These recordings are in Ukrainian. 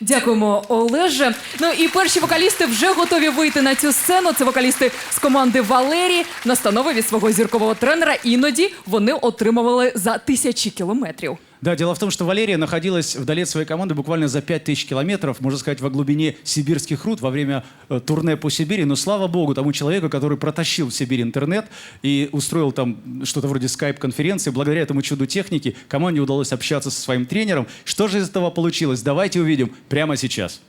Дякуємо, Олеже. Ну і перші вокалісти вже готові вийти на цю сцену. Це вокалісти з команди Валері. Настанови від свого зіркового тренера. Іноді вони отримували за тисячі кілометрів. Да, дело в том, что Валерия находилась вдали от своей команды буквально за 5000 километров, можно сказать, во глубине сибирских руд во время э, турне по Сибири. Но слава богу тому человеку, который протащил в Сибирь интернет и устроил там что-то вроде скайп-конференции. Благодаря этому чуду техники команде удалось общаться со своим тренером. Что же из этого получилось? Давайте увидим прямо сейчас.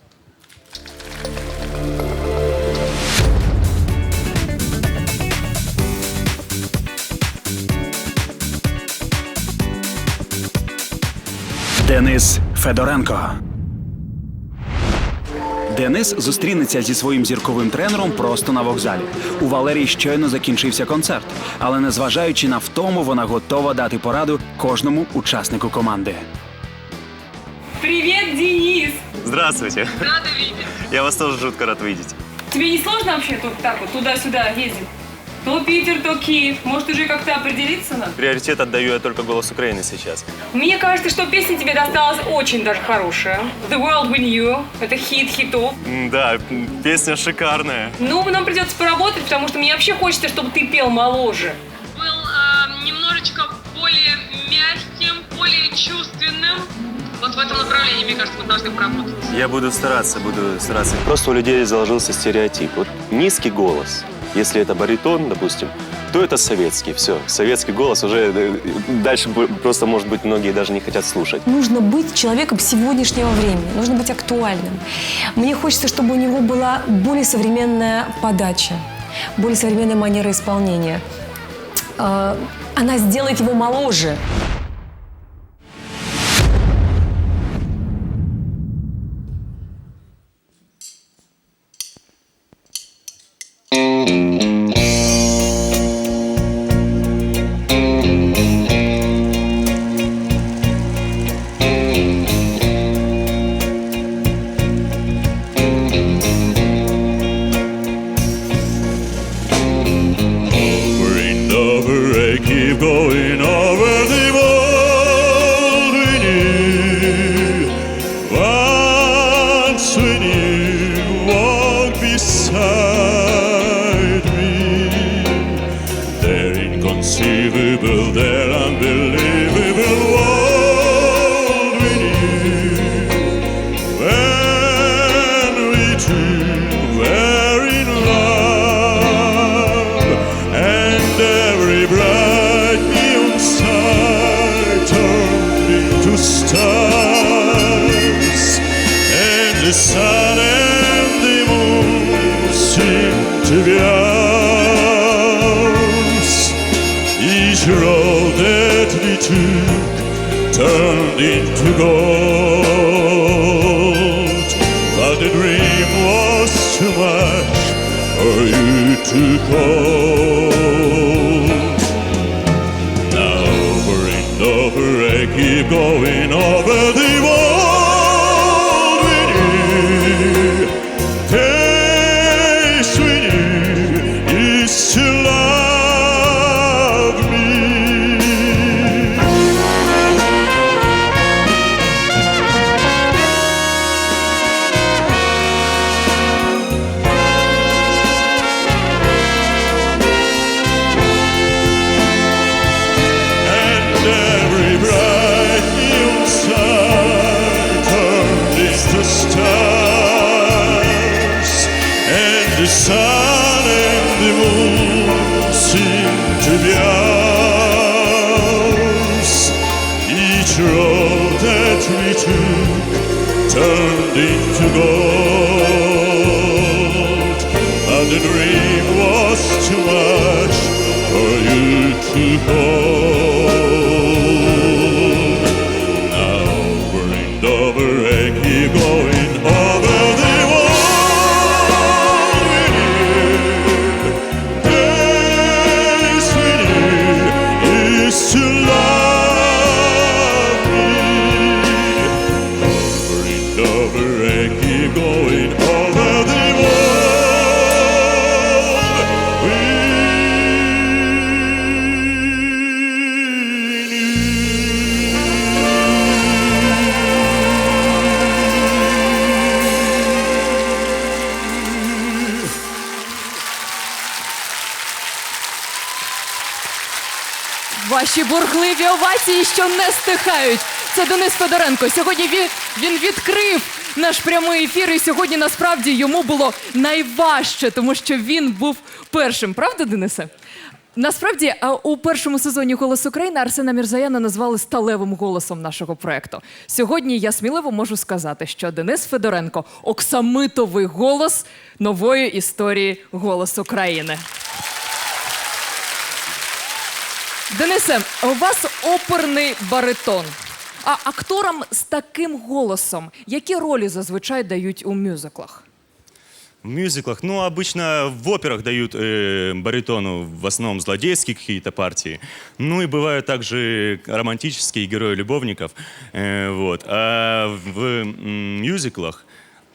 Денис Федоренко. Денис зустрінеться зі своїм зірковим тренером просто на вокзалі. У Валерії щойно закінчився концерт, але незважаючи на втому, вона готова дати пораду кожному учаснику команди. Привет, Денис! Здравствуйте. Рада видеть. Я вас тоже жутко рад видеть. Тебе не сложно вообще тут так вот туда-сюда ездить? То Питер, то Киев. Может, уже как-то определиться надо? Приоритет отдаю я только голос Украины сейчас. Мне кажется, что песня тебе досталась очень даже хорошая. The World We Knew. Это хит хитов. М, Да, м, песня шикарная. Ну, нам придется поработать, потому что мне вообще хочется, чтобы ты пел моложе. был э, немножечко более мягким, более чувственным. Вот в этом направлении, мне кажется, мы должны поработать. Я буду стараться, буду стараться. Просто у людей заложился стереотип. Вот низкий голос, если это баритон, допустим, то это советский. Все, советский голос уже э, дальше просто, может быть, многие даже не хотят слушать. Нужно быть человеком сегодняшнего времени, нужно быть актуальным. Мне хочется, чтобы у него была более современная подача, более современная манера исполнения. Э, Она сделает его моложе. The sun and the moon seemed to be ours. Each turned into gold. But the dream was too much for you to hold. Now over and over I keep going over we turned into gold, but the dream was too much for you to hold. Ваші бурхливі овації, що не стихають. Це Денис Федоренко. Сьогодні він, він відкрив наш прямий ефір, і сьогодні насправді йому було найважче, тому що він був першим. Правда, Денисе? Насправді, а, у першому сезоні «Голос України» Арсена Мірзаяна назвали сталевим голосом нашого проекту. Сьогодні я сміливо можу сказати, що Денис Федоренко оксамитовий голос нової історії «Голос України». Денисе, у вас оперний баритон. А акторам з таким голосом які ролі зазвичай дають у мюзиклах? В мюзиклах, ну, обычно в операх дают э, баритону в основном злодейские какие-то партии. Ну и бывают также романтические герои любовников. Э, вот. А в м, мюзиклах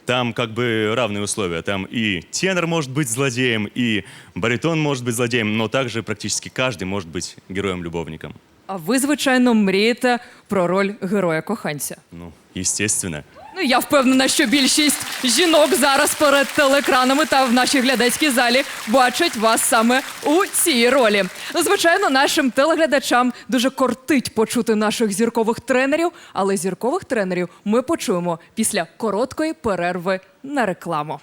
там как бы равные условия. Там и тенор может быть злодеем, и баритон может быть злодеем, но также практически каждый может быть героем-любовником. А ви, звичайно, мрієте про роль героя-коханця. Ну, естественно. Ну, я впевнена, що більшість жінок зараз перед телеекранами та в нашій глядацькій залі бачать вас саме у цій ролі. Звичайно, нашим телеглядачам дуже кортить почути наших зіркових тренерів, але зіркових тренерів ми почуємо після короткої перерви на рекламу.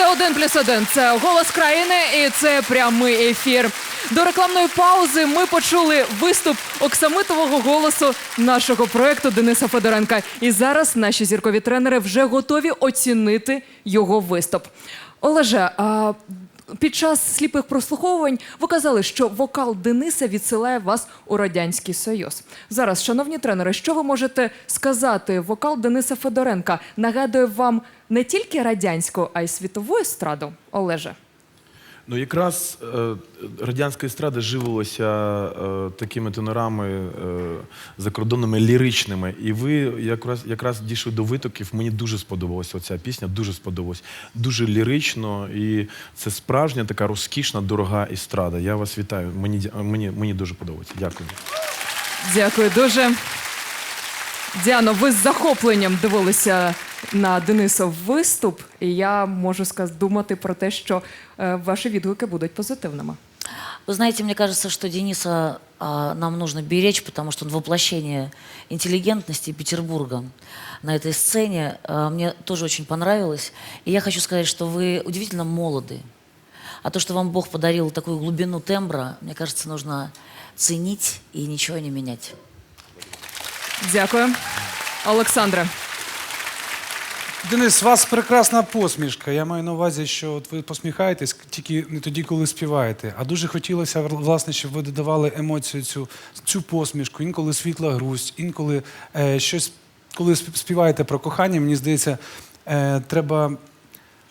Це один плюс один. Це голос країни і це прямий ефір. До рекламної паузи ми почули виступ оксамитового голосу нашого проекту Дениса Федоренка. І зараз наші зіркові тренери вже готові оцінити його виступ. Олеже, а під час сліпих прослуховувань ви казали, що вокал Дениса відсилає вас у радянський союз. Зараз, шановні тренери, що ви можете сказати? Вокал Дениса Федоренка нагадує вам не тільки радянську, а й світову естраду. Олеже. Ну, якраз е, радянська естрада живилася е, такими тенорами е, закордонними ліричними. І ви якраз, якраз дійшли до витоків. Мені дуже сподобалася оця пісня, дуже сподобалась. Дуже лірично, і це справжня така розкішна, дорога естрада. Я вас вітаю. Мені, мені, мені дуже подобається. Дякую. Дякую дуже. Діано, ви з захопленням дивилися на Денисов виступ, і я можу сказ- думати про те, що е, ваші відгуки будуть позитивними. Вы знаете, мне кажется, что Дениса а, нам нужно беречь, потому что он воплощение интеллигентности Петербурга на этой сцене. А, мне тоже очень понравилось. И я хочу сказать, что вы удивительно молоды. А то, что вам Бог подарил такую глубину тембра, мне кажется, нужно ценить и ничего не менять. Дякую. Олександре. Денис, у вас прекрасна посмішка. Я маю на увазі, що от ви посміхаєтесь тільки не тоді, коли співаєте. А дуже хотілося, власне, щоб ви додавали емоцію цю, цю посмішку. Інколи світла грусть, інколи е, щось, коли співаєте про кохання, мені здається, е, треба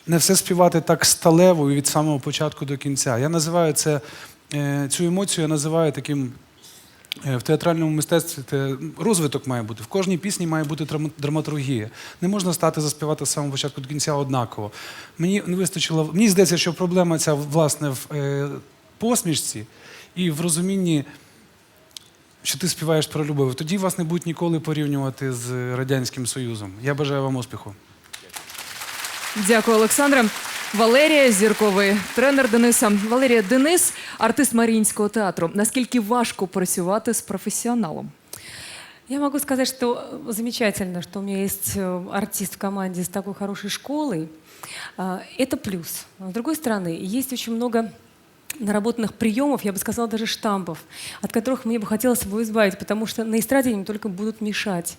не все співати так сталево від самого початку до кінця. Я називаю це, е, цю емоцію я називаю таким. Е, В театральному мистецтві розвиток має бути. В кожній пісні має бути драматургія. Не можна стати заспівати з самого початку до кінця однаково. Мені не вистачило. Мені здається, що проблема ця власне в е, посмішці і в розумінні, що ти співаєш про любов. Тоді вас не будуть ніколи порівнювати з Радянським Союзом. Я бажаю вам успіху. Дякую, Олександре. Валерія, зірковий тренер Дениса. Валерія, Денис, артист Маріїнського театру. Наскільки важко працювати з професіоналом? Я могу сказать, что э, замечательно, что у меня есть э, артист в команде с такой хорошей школой. А, Это плюс. Но, С другой стороны, есть очень много наработанных приемов, я бы сказала, даже штампов, от которых мне бы хотелось его избавить, потому что на эстраде они только будут мешать.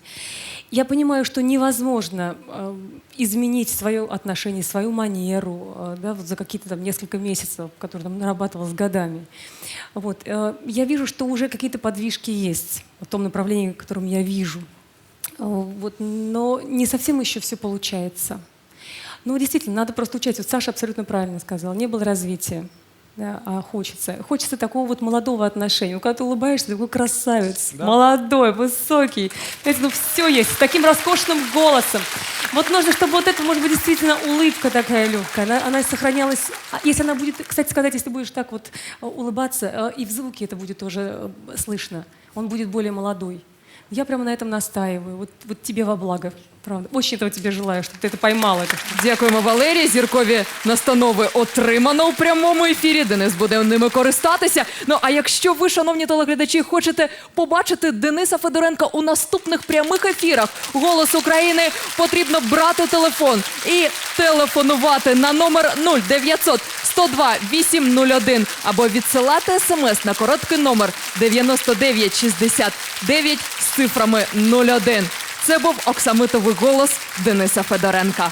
Я понимаю, что невозможно э, изменить свое отношение, свою манеру э, да, вот за какие-то там несколько месяцев, которые там нарабатывалось годами. Вот. э, Я вижу, что уже какие-то подвижки есть в том направлении, в котором я вижу. Вот. Но не совсем еще все получается. Ну, действительно, надо просто учать. Вот Саша абсолютно правильно сказал. Не было развития. Да, а хочется. Хочется такого вот молодого отношения. Когда ты улыбаешься, такой красавец, молодой, высокий. Знаете, ну все есть, с таким роскошным голосом. Вот нужно, чтобы вот это, может быть, действительно улыбка такая легкая, она, она сохранялась. А Если она будет, кстати сказать, если будешь так вот э, улыбаться, э, и в звуке это будет тоже э, слышно, он будет более молодой. Я прямо на этом настаиваю. Вот, вот тебе во благо. Правда. Очень этого тебе желаю, чтобы ты это поймал. Это. Дякуємо, Валерій. Зіркові настанови отримано у прямому ефірі. Денис буде ними користатися. Ну а якщо ви, шановні телеглядачі, хочете побачити Дениса Федоренка у наступних прямих ефірах Голос України, потрібно брати телефон і телефонувати на номер 0900 102 801 або відсилати смс на короткий номер 9969 з цифрами 01. Це був оксамитовий голос Дениса Федоренка.